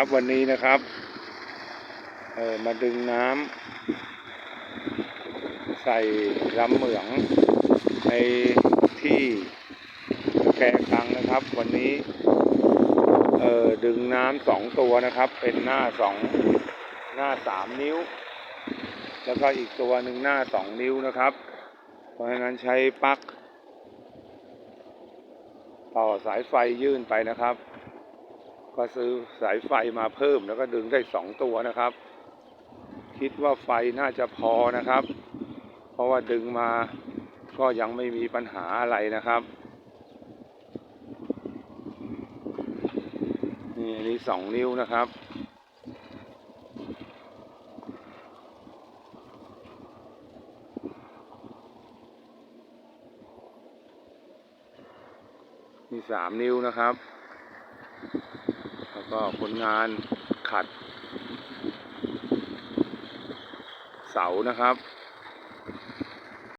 ครับ วันนี้นะครับเออมาดึงน้ำใส่ลำเหมืองในที่แกกลังนะครับ วันนี้เออดึงน้ำสองตัวนะครับ เป็นหน้าสองหน้าสามนิ้ว แล้วก็อีกตัวหนึ่งหน้าสองนิ้วนะครับ เพราะฉะนั้นใช้ปลั๊กต่อสายไฟยื่นไปนะครับ ก็ซื้อสายไฟมาเพิ่มแล้วก็ดึงได้สองตัวนะครับ คิดว่าไฟน่าจะพอนะครับ เพราะว่าดึงมาก็ยังไม่มีปัญหาอะไรนะครับ นี่อันนี้สองนิ้วนะครับมีสามนิ้วนะครับ ก็ผลงานขัด เสานะครับ